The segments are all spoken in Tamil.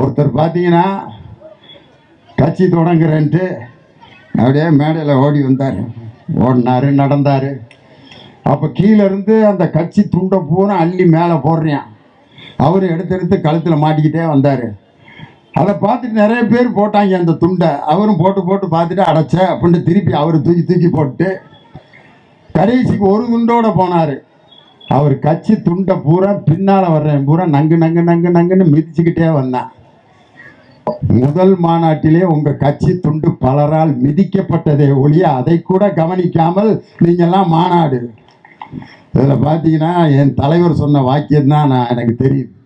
ஒருத்தர் பார்த்தீங்கன்னா கட்சி தொடங்குறேன்ட்டு அப்படியே மேடையில் ஓடி வந்தார். ஓடினார் நடந்தார். அப்போ கீழே இருந்து அந்த கட்சி துண்டை பூரா அள்ளி மேலே போடுறேன். அவர் எடுத்து எடுத்து கழுத்தில் மாட்டிக்கிட்டே வந்தார். அதை பார்த்துட்டு நிறைய பேர் போட்டாங்க அந்த துண்டை. அவரும் போட்டு போட்டு பார்த்துட்டு அடைச்ச அப்படின்ட்டு திருப்பி அவர் தூக்கி தூக்கி போட்டு கடைசிக்கு ஒரு துண்டோடு போனார். அவர் கட்சி துண்டை பூரா பின்னால் வர்றேன். பூரா நங்கு நங்கு நங்கு நங்குன்னு மிதிச்சுக்கிட்டே வந்தான். முதல் மாநாட்டிலே உங்க கட்சி துண்டு பலரால் மிதிக்கப்பட்டதே ஒழிய அதை கூட கவனிக்காமல் நீங்கெல்லாம் மாநாடு. இதில் பார்த்தீங்கன்னா என் தலைவர் சொன்ன வாக்கியம் தான் நான் எனக்கு தெரியுது.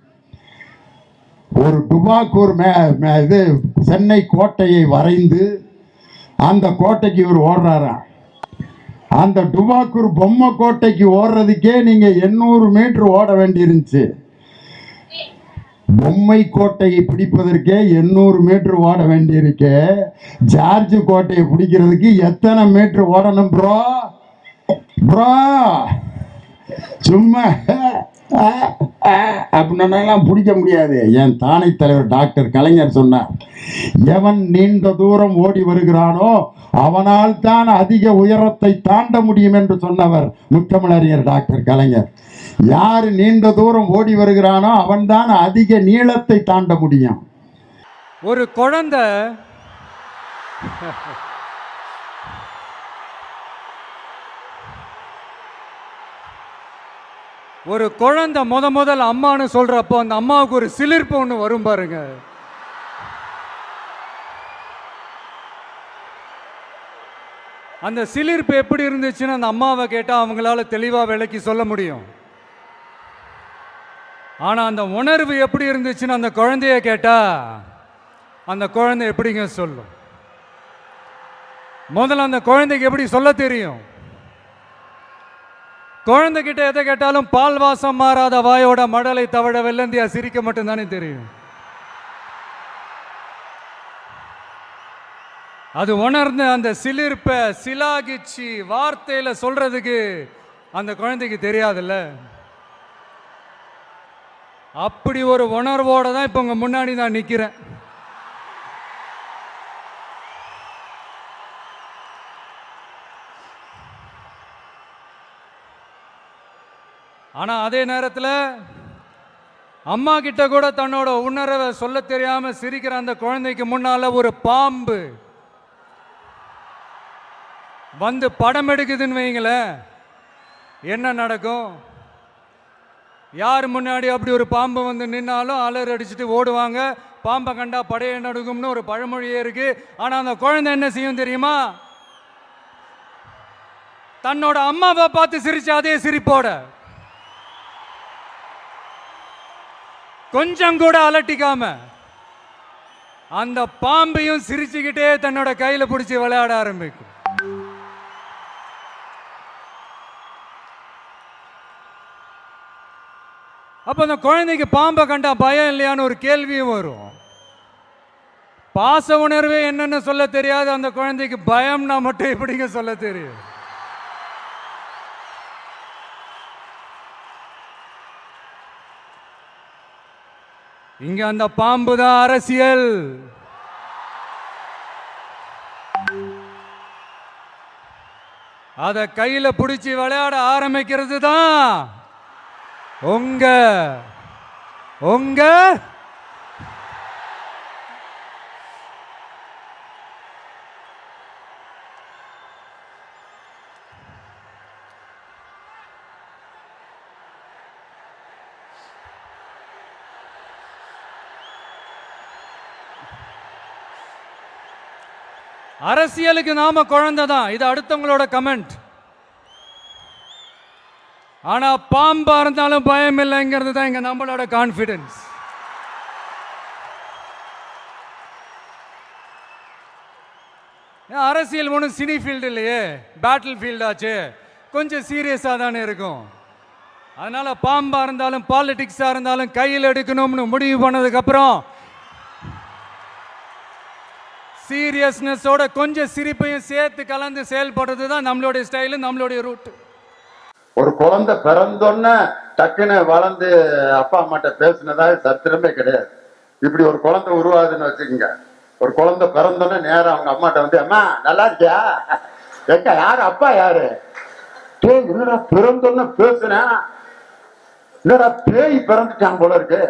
ஒரு டுபாக்கூர் மே மே- இது சென்னை கோட்டையை வரைந்து அந்த கோட்டைக்கு இவர் ஓடுறாராம். அந்த டுபாக்கூர் பொம்மை கோட்டைக்கு ஓடுறதுக்கே நீங்கள் எண்ணூறு மீட்ரு ஓட வேண்டியிருந்துச்சு. பொம்மை கோட்டையை பிடிப்பதற்கே எண்ணூறு மீட்ரு ஓட வேண்டியிருக்கு. ஜார்ஜ் கோட்டையை பிடிக்கிறதுக்கு எத்தனை மீட்ரு ஓடணும் ப்ரோ ப்ரோ சும்மா. அப்படின்னெல்லாம் பிடிக்க முடியாது. என் தானை தலைவர் டாக்டர் கலைஞர் சொன்னார் எவன் நீண்ட தூரம் ஓடி வருகிறானோ அவனால் தான் அதிக உயரத்தை தாண்ட முடியும் என்று சொன்னவர் முத்தமிழறிஞர் டாக்டர் கலைஞர். யார் நீண்ட தூரம் ஓடி வருகிறானோ அவன்தான் அதிக நீளத்தை தாண்ட முடியும். ஒரு குழந்தை ஒரு குழந்தை முத முதல் அம்மான்னு சொல்றப்போ அந்த அம்மாவுக்கு ஒரு சிலிர்ப்பு ஒன்று வரும் பாருங்க. அந்த சிலிர்ப்பு எப்படி இருந்துச்சுன்னு அந்த அம்மாவை கேட்டால் அவங்களால தெளிவாக விளக்கி சொல்ல முடியும். ஆனால் அந்த உணர்வு எப்படி இருந்துச்சுன்னு அந்த குழந்தைய கேட்டா அந்த குழந்தை எப்படிங்க சொல்லும்? முதல்ல அந்த குழந்தைக்கு எப்படி சொல்ல தெரியும்? குழந்தைகிட்ட எதை கேட்டாலும் பால் வாசம் மாறாத வாயோட மடலை தவழ வெள்ளந்தியா சிரிக்க மட்டும்தானே தெரியும். அது உணர்ந்து அந்த சிலிர்ப்பை சிலாகிச்சு வார்த்தையில சொல்றதுக்கு அந்த குழந்தைக்கு தெரியாதுல்ல. அப்படி ஒரு உணர்வோட தான் இப்போ உங்க முன்னாடி நான் நிக்கிறேன். ஆனா அதே நேரத்தில் அம்மா கிட்ட கூட தன்னோட உணர்வை சொல்ல தெரியாம சிரிக்கிற அந்த குழந்தைக்கு முன்னால ஒரு பாம்பு வந்து படம் எடுக்குதுன்னு வைங்களேன். என்ன நடக்கும்? யார் முன்னாடி அப்படி ஒரு பாம்பு வந்து நின்னாலும் அலர் அடிச்சுட்டு ஓடுவாங்க? பாம்பை கண்டா படையை நடுக்கும்னு ஒரு பழமொழியே இருக்கு. ஆனா அந்த குழந்தை என்ன செய்யும் தெரியுமா? தன்னோட அம்மாவை பார்த்து சிரிச்சு அதே சிரிப்போட. கொஞ்சம் கூட அலட்டிக்காம அந்த பாம்பையும் சிரிச்சுக்கிட்டே தன்னோட கையில பிடிச்சி விளையாட ஆரம்பிக்கும். அப்ப அந்த குழந்தைக்கு பாம்பை கண்டா பயம் இல்லையான்னு ஒரு கேள்வியும் வரும். பாச உணர்வே என்னன்னு சொல்ல தெரியாது அந்த குழந்தைக்கு பயம்னா மட்டும் எப்படிங்க சொல்ல தெரியும்? இங்க அந்த பாம்பு தான் அரசியல். அத கையில பிடிச்சி விளையாட ஆரம்பிக்கிறது தான் உங்க உங்க அரசியலுக்கு நாம குழந்தை தான். இது அடுத்தவங்களோட கமெண்ட் ஆனா பாம்பா இருந்தாலும் பயம் இல்லைங்கிறது தான் இங்க நம்மளோட கான்பிடன்ஸ் அரசியல் ஒன்றும் சினி ஃபீல்டு இல்லையே. பேட்டில் ஃபீல்டாச்சு கொஞ்சம் சீரியஸாக தானே இருக்கும். அதனால் பாம்பாக இருந்தாலும் பாலிட்டிக்ஸாக இருந்தாலும் கையில் எடுக்கணும்னு முடிவு பண்ணதுக்கப்புறம் சீரியஸ்னஸோட கொஞ்சம் சிரிப்பையும் சேர்த்து கலந்து செயல்படுறது தான் நம்மளுடைய ஸ்டைலு நம்மளுடைய ரூட் ஒரு குழந்தை பிறந்தோன்ன டக்குன்னு வளர்ந்து அப்பா அம்மாட்ட பேசுனதா சத்திரமே கிடையாது. இப்படி ஒரு குழந்தை உருவாதுன்னு வச்சுக்கோங்க. ஒரு குழந்தை பிறந்தோன்னே நேரம் அவங்க அம்மாட்ட வந்து அம்மா நல்லா இருக்கியா? எங்க யாரு? அப்பா யாரு? டேய் என்னடா பிறந்தோன்ன பேசுனேன் என்னடா பேய் பிறந்துட்டான் போல இருக்கு.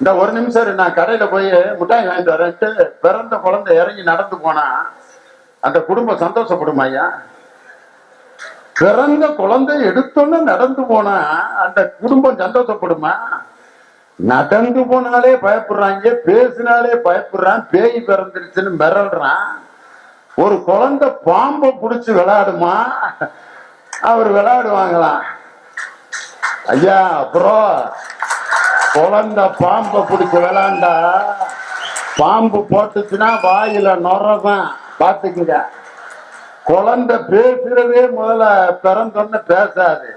இந்த ஒரு நிமிஷம் நான் கடையில போய் முட்டாய் வாங்கிட்டு வரேன்ட்டு பிறந்த குழந்தை இறங்கி நடந்து போனா அந்த குடும்பம் சந்தோஷப்படும் ஐயா. பிறந்த குழந்தை எடுத்தோன்னு நடந்து போனா அந்த குடும்பம் சந்தோஷப்படுமா? நடந்து போனாலே பயப்படுறாங்க பேசினாலே பயப்படுறான் பேய் பிறந்துருச்சுன்னு மிரள்றான் ஒரு குழந்தை பாம்பை பிடிச்சி விளையாடுமா? அவர் விளையாடுவாங்களாம். ஐயா அப்புறம் குழந்தை பாம்பை பிடிச்சி விளாண்டா பாம்பு போட்டுச்சுன்னா வாயில நுறதான் பாத்துக்குங்க குழந்தை பேசுறதே முதல்ல பிறந்தோன்னு பேசாது.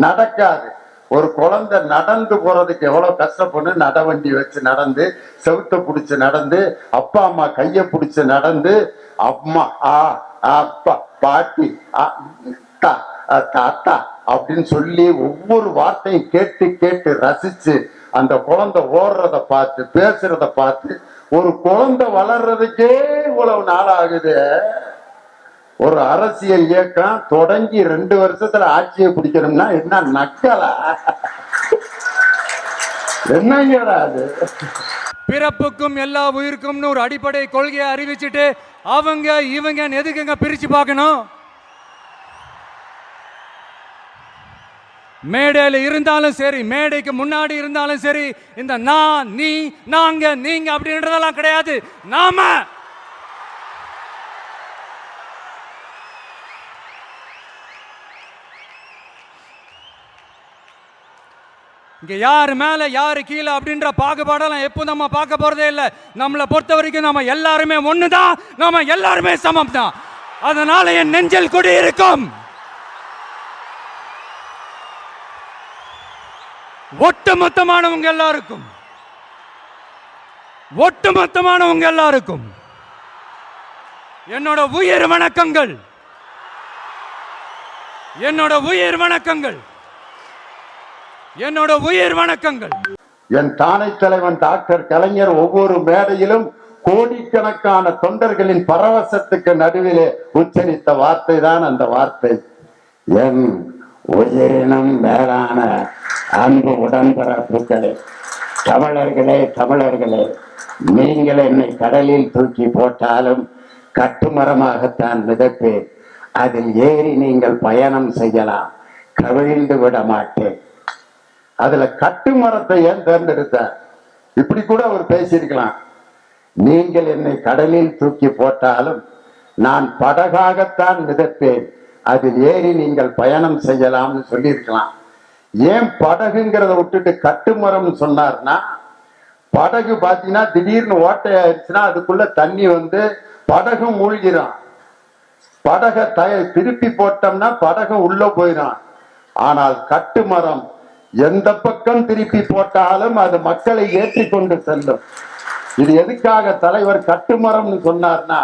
நடக்காது. ஒரு குழந்தை நடந்து போறதுக்கு எவ்வளவு கஷ்டப்பட்டு நடவண்டி வச்சு நடந்து செவுத்த பிடிச்சி நடந்து அப்பா அம்மா கைய பிடிச்சி நடந்து அம்மா ஆ அப்பா பாட்டி ஆ, அ, தாத்தா அப்படின்னு சொல்லி ஒவ்வொரு வார்த்தையும் கேட்டு கேட்டு ரசிச்சு அந்த குழந்தை ஓடுறத பார்த்து பேசுறத பார்த்து ஒரு குழந்தை வளர்றதுக்கே இவ்வளவு நாள் ஆகுது ஒரு அரசியல் இயக்கம் தொடங்கி ரெண்டு வருஷத்துல ஆட்சியை பிடிக்கணும்னா என்ன நக்கலா? என்னங்கடா அது? பிறப்புக்கும் எல்லா உயிருக்கும்னு ஒரு அடிப்படை கொள்கையை அறிவிச்சுட்டு அவங்க இவங்க எதுக்குங்க பிரிச்சு பார்க்கணும்? மேடையில் இருந்தாலும் சரி மேடைக்கு முன்னாடி இருந்தாலும் சரி இந்த நான் நீ நாங்க நீங்க அப்படின்றதெல்லாம் கிடையாது. நாம இங்க யார் மேல யாரு கீழே அப்படின்ற பாகுபாடெல்லாம் எப்போ நம்ம பார்க்க போறதே இல்லை. நம்மளை பொறுத்த வரைக்கும் நம்ம எல்லாருமே ஒண்ணுதான் நம்ம எல்லாருமே சமம் தான் அதனால என் நெஞ்சில் குடி இருக்கும் ஒட்டுமொத்தமானவங்க எல்லாருக்கும். ஒட்டுமொத்தமானவங்க எல்லாருக்கும். என்னோட உயிர் வணக்கங்கள். என்னோட உயிர் வணக்கங்கள். என்னோட உயிர் வணக்கங்கள். என் தானை தலைவன் டாக்டர் கலைஞர் ஒவ்வொரு மேடையிலும் கோடிக்கணக்கான தொண்டர்களின் பரவசத்துக்கு நடுவிலே உச்சரித்த வார்த்தை தான் அந்த வார்த்தை. என் உயிரினும் மேலான அன்பு உடன்பிறப்புகளே தமிழர்களே தமிழர்களே நீங்கள் என்னை கடலில் தூக்கி போட்டாலும் கட்டுமரமாகத்தான் மிதப்பேன். அதில் ஏறி நீங்கள் பயணம் செய்யலாம் கவிழ்ந்து விட மாட்டேன். அதுல கட்டுமரத்தை ஏன் தேர்ந்தெடுத்தார்? இப்படி கூட அவர் பேசியிருக்கலாம். நீங்கள் என்னை கடலில் தூக்கி போட்டாலும் நான் படகாகத்தான் மிதப்பேன். அதில் ஏறி நீங்கள் பயணம் செய்யலாம்னு சொல்லியிருக்கலாம். ஏன் படகுங்கிறத விட்டுட்டு கட்டுமரம்னு சொன்னார்னா படகு பார்த்தீங்கன்னா திடீர்னு ஓட்டை ஆயிடுச்சுன்னா அதுக்குள்ள தண்ணி வந்து படகும் மூழ்கிடும் படகை தய திருப்பி போட்டோம்னா படகு உள்ள போயிடும் ஆனால் கட்டுமரம் எந்த பக்கம் திருப்பி போட்டாலும் அது மக்களை ஏற்றி கொண்டு செல்லும். இது எதுக்காக தலைவர் கட்டுமரம்னு சொன்னார்னா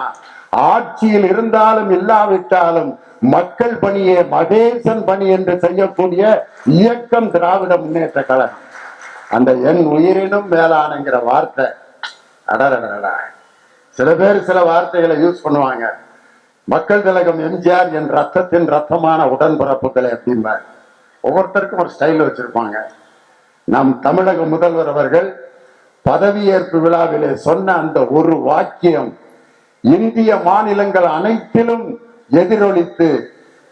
ஆட்சியில் இருந்தாலும் இல்லாவிட்டாலும் மக்கள் பணியே மகேசன் பணி என்று செய்யக்கூடிய இயக்கம் திராவிட முன்னேற்ற கழகம். அந்த என் உயிரினும் மேலானங்கிற வார்த்தை. அடடடடா சில பேர் சில வார்த்தைகளை யூஸ் பண்ணுவாங்க. மக்கள் திலகம் எம்ஜிஆர் என் ரத்தத்தின் ரத்தமான உடன்பிறப்புகளை அப்படிம்பார். ஒவ்வொருத்தருக்கும் ஒரு ஸ்டைல் வச்சிருப்பாங்க. நம் தமிழக முதல்வர் அவர்கள் பதவியேற்பு விழாவிலே சொன்ன அந்த ஒரு வாக்கியம் இந்திய மாநிலங்கள் அனைத்திலும் எதிரொலித்து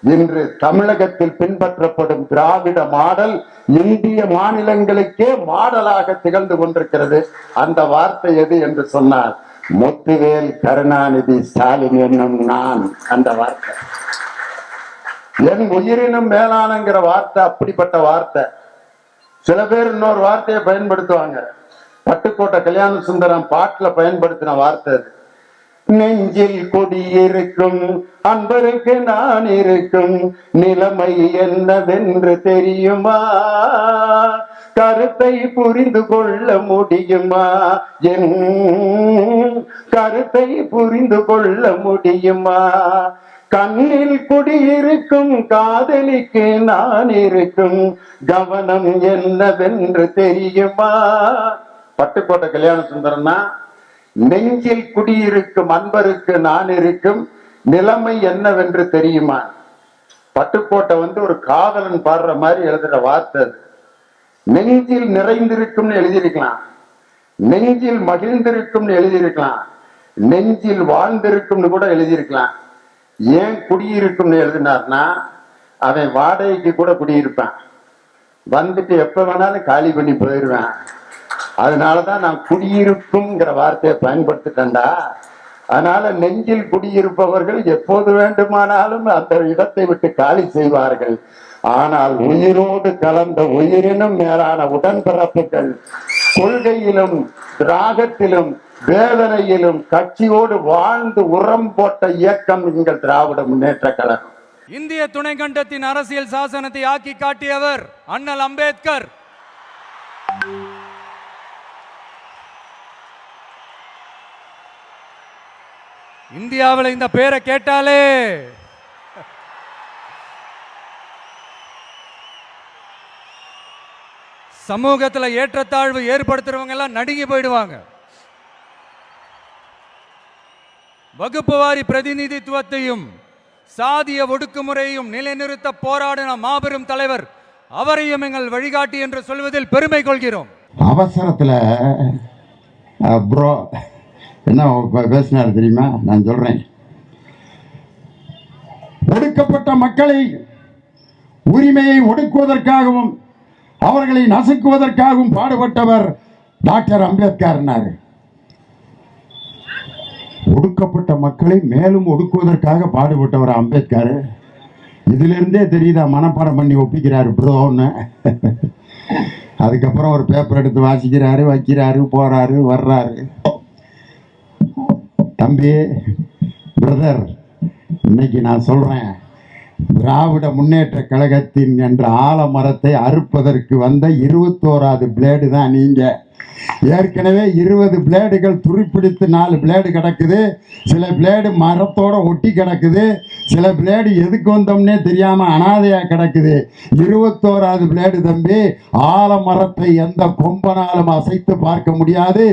இன்று தமிழகத்தில் பின்பற்றப்படும் திராவிட மாடல் இந்திய மாநிலங்களுக்கே மாடலாக திகழ்ந்து கொண்டிருக்கிறது. அந்த வார்த்தை எது என்று சொன்னார் முத்துவேல் கருணாநிதி ஸ்டாலின் என்னும் நான் அந்த வார்த்தை. என் உயிரினும் மேலானங்கிற வார்த்தை அப்படிப்பட்ட வார்த்தை. சில பேர் இன்னொரு வார்த்தையை பயன்படுத்துவாங்க. பட்டுக்கோட்டை கல்யாண சுந்தரம் பாட்டுல பயன்படுத்தின வார்த்தை அது. நெஞ்சில் குடியிருக்கும் அன்பருக்கு நான் இருக்கும் நிலைமை என்னவென்று தெரியுமா? கருத்தை புரிந்து கொள்ள முடியுமா? என் கருத்தை புரிந்து கொள்ள முடியுமா? கண்ணில் குடியிருக்கும் காதலிக்கு நான் இருக்கும் கவனம் என்னவென்று தெரியுமா? பட்டுக்கோட்டை கல்யாண சுந்தரம்னா நெஞ்சில் குடியிருக்கும் அன்பருக்கு நான் இருக்கும். நிலைமை என்னவென்று தெரியுமா? பட்டுக்கோட்டை வந்து ஒரு காதலன் பாடுற மாதிரி எழுதுற வார்த்தை அது. நெஞ்சில் நிறைந்திருக்கும்னு எழுதியிருக்கலாம். நெஞ்சில் மகிழ்ந்திருக்கும்னு எழுதியிருக்கலாம். நெஞ்சில் வாழ்ந்திருக்கும்னு கூட எழுதியிருக்கலாம். ஏன் குடியிருக்கும்னு எழுதினார்னா அவன் வாடகைக்கு கூட குடியிருப்பான். வந்துட்டு எப்ப வேணாலும் காலி பண்ணி போயிடுவேன் அதனாலதான் நான் குடியிருக்கும்ங்கிற வார்த்தையை பயன்படுத்திட்டேன்டா. அதனால நெஞ்சில் குடியிருப்பவர்கள் எப்போது வேண்டுமானாலும் அந்த இடத்தை விட்டு காலி செய்வார்கள். ஆனால் உயிரோடு கலந்த உயிரினும் மேலான உடன்பிறப்புகள் கொள்கையிலும் திராகத்திலும் வேதனையிலும் கட்சியோடு வாழ்ந்து உரம் போட்ட இயக்கம் எங்கள் திராவிட முன்னேற்ற கழகம். இந்திய துணைக்கண்டத்தின் அரசியல் சாசனத்தை ஆக்கி காட்டியவர் அண்ணல் அம்பேத்கர். இந்தியாவில் இந்த பேரை கேட்டாலே சமூகத்துல ஏற்றத்தாழ்வு ஏற்படுத்துறவங்க எல்லாம் நடுங்கி போயிடுவாங்க. வகுப்பு வாரி பிரதிநிதித்துவத்தையும் சாதிய ஒடுக்குமுறையும் நிலைநிறுத்த போராடின மாபெரும் தலைவர் அவரையும் எங்கள் வழிகாட்டி என்று சொல்வதில் பெருமை கொள்கிறோம். அவசரத்தில் என்ன பேசினார் தெரியுமா? நான் சொல்றேன். ஒடுக்கப்பட்ட மக்களை உரிமையை ஒடுக்குவதற்காகவும் அவர்களை நசுக்குவதற்காகவும் பாடுபட்டவர் டாக்டர் அம்பேத்கர்னார். ஒடுக்கப்பட்ட மக்களை மேலும் ஒடுக்குவதற்காக பாடுபட்டவர் அம்பேத்கர். இதிலிருந்தே தெரியுதா? மனப்பாடம் பண்ணி ஒப்பிக்கிறாரு ப்ரோன்னு அதுக்கப்புறம் ஒரு பேப்பர் எடுத்து வாசிக்கிறாரு வைக்கிறாரு போறாரு வர்றாரு. தம்பி பிரதர் இன்னைக்கு நான் சொல்கிறேன் திராவிட முன்னேற்ற கழகத்தின் என்ற ஆலமரத்தை அறுப்பதற்கு வந்த இருபத்தோராது பிளேடு தான் நீங்கள் ஏற்கனவே இருபது பிளேடுகள் துருப்பிடித்து நாலு பிளேடு கிடக்குது. சில பிளேடு மரத்தோட ஒட்டி கிடக்குது. சில பிளேடு எதுக்கு வந்தோம்னே தெரியாம அனாதையா கிடக்குது. இருபத்தோராது பிளேடு தம்பி ஆலமரத்தை எந்த கொம்பனாலும் அசைத்து பார்க்க முடியாது.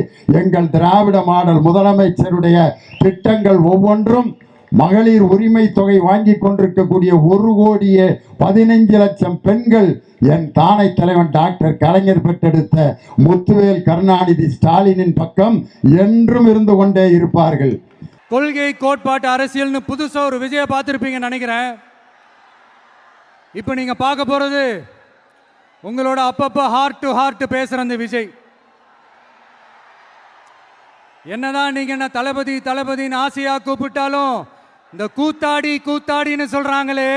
எங்கள் திராவிட மாடல் முதலமைச்சருடைய திட்டங்கள் ஒவ்வொன்றும் மகளிர் உரிமை தொகை வாங்கி கொண்டிருக்கக்கூடிய ஒரு கோடியே பதினைஞ்சு லட்சம் பெண்கள் என் தானை தலைவன் டாக்டர் கலைஞர் பெற்றெடுத்த முத்துவேல் கருணாநிதி ஸ்டாலினின் பக்கம் என்றும் இருந்து கொண்டே இருப்பார்கள். கொள்கை கோட்பாட்டு அரசியல்னு புதுசாக ஒரு விஜயை பார்த்துருப்பீங்கன்னு நினைக்கிறேன். இப்போ நீங்கள் பார்க்க போகிறது உங்களோட அப்பப்போ ஹார்ட் டு ஹார்ட் பேசுகிற அந்த விஜய். என்னதான் நீங்க என்ன தளபதி தளபதின்னு ஆசையாக கூப்பிட்டாலும் இந்த கூத்தாடி கூத்தாடின்னு சொல்றாங்களே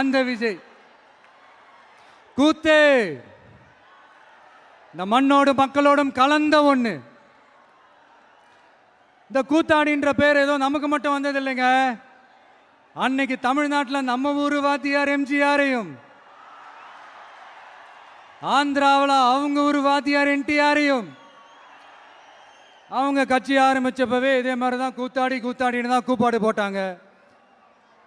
அந்த விஜய். கூத்து. இந்த மண்ணோடும் மக்களோடும் கலந்த ஒன்று இந்த கூத்தாடின்ற பேர் ஏதோ நமக்கு மட்டும் வந்தது இல்லைங்க அன்னைக்கு தமிழ்நாட்டில் நம்ம ஊர் வாத்தியார் எம்ஜிஆரையும் ஆந்திராவில் அவங்க ஊர் வாத்தியார் என்டிஆரையும் அவங்க கட்சி ஆரம்பித்தப்பவே இதே மாதிரி தான் கூத்தாடி கூத்தாடின்னு தான் கூப்பாடு போட்டாங்க.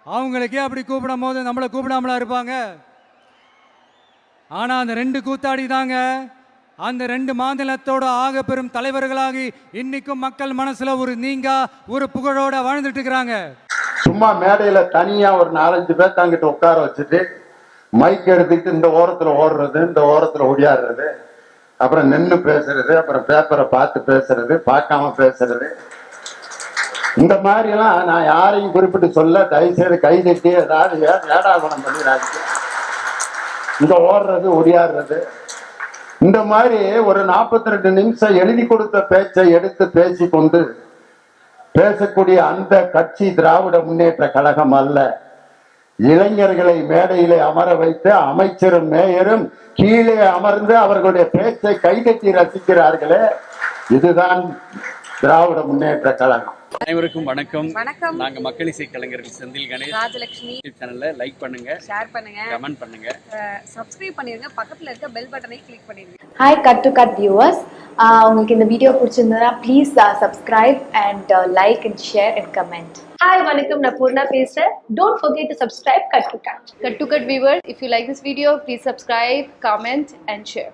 அவங்களுக்கே அப்படி கூப்பிடும் போது நம்மளை கூப்பிடாமலா இருப்பாங்க. ஆனால் அந்த ரெண்டு கூத்தாடி தாங்க அந்த ரெண்டு மாநிலத்தோட ஆக பெரும் தலைவர்களாகி இன்னைக்கும் மக்கள் மனசுல ஒரு நீங்கா ஒரு புகழோட வாழ்ந்துட்டு இருக்கிறாங்க. சும்மா மேடையில தனியா ஒரு நாலஞ்சு பேர் அங்கிட்ட உட்கார வச்சுட்டு மைக் எடுத்துக்கிட்டு இந்த ஓரத்துல ஓடுறது இந்த ஓரத்துல ஒடியாடுறது அப்புறம் நின்று பேசுறது அப்புறம் பேப்பரை பார்த்து பேசுறது பார்க்காம பேசுறது. இந்த மாதிரி எல்லாம் நான் யாரையும் குறிப்பிட்டு சொல்ல தயவுசெய்து கை தட்டி ஏதாவது வே- பண்ணி பண்ணிடாது இந்த ஓடுறது ஒடியாடுறது இந்த மாதிரி ஒரு நாற்பத்தி ரெண்டு நிமிஷம் எழுதி கொடுத்த பேச்சை எடுத்து பேசிக்கொண்டு பேசக்கூடிய அந்த கட்சி திராவிட முன்னேற்ற கழகம் அல்ல. இளைஞர்களை மேடையிலே அமர வைத்து அமைச்சரும் மேயரும் கீழே அமர்ந்து அவர்களுடைய பேச்சை கைதட்டி ரசிக்கிறார்களே. இதுதான் திராவிட முன்னேற்ற கழகம். அனைவருக்கும் வணக்கம். வணக்கம். நாங்க மக்கள் இசை கலைஞர்கள் செந்தில் கணேஷ். ராஜலட்சுமி சேனல்ல லைக் பண்ணுங்க. ஷேர் பண்ணுங்க. கமெண்ட் பண்ணுங்க. சப்ஸ்கிரைப் பண்ணிருங்க. பக்கத்துல இருக்க பெல் பட்டனை கிளிக் பண்ணிருங்க. Hi cut to cut viewers உங்களுக்கு இந்த வீடியோ பிடிச்சிருந்ததுன்னா please subscribe and like and share and comment hi வணக்கம். நான் பூர்ணா பேசுறேன். Don't forget to subscribe cut to cut. Cut to Cut viewers, if you like this video, please subscribe, comment, and share.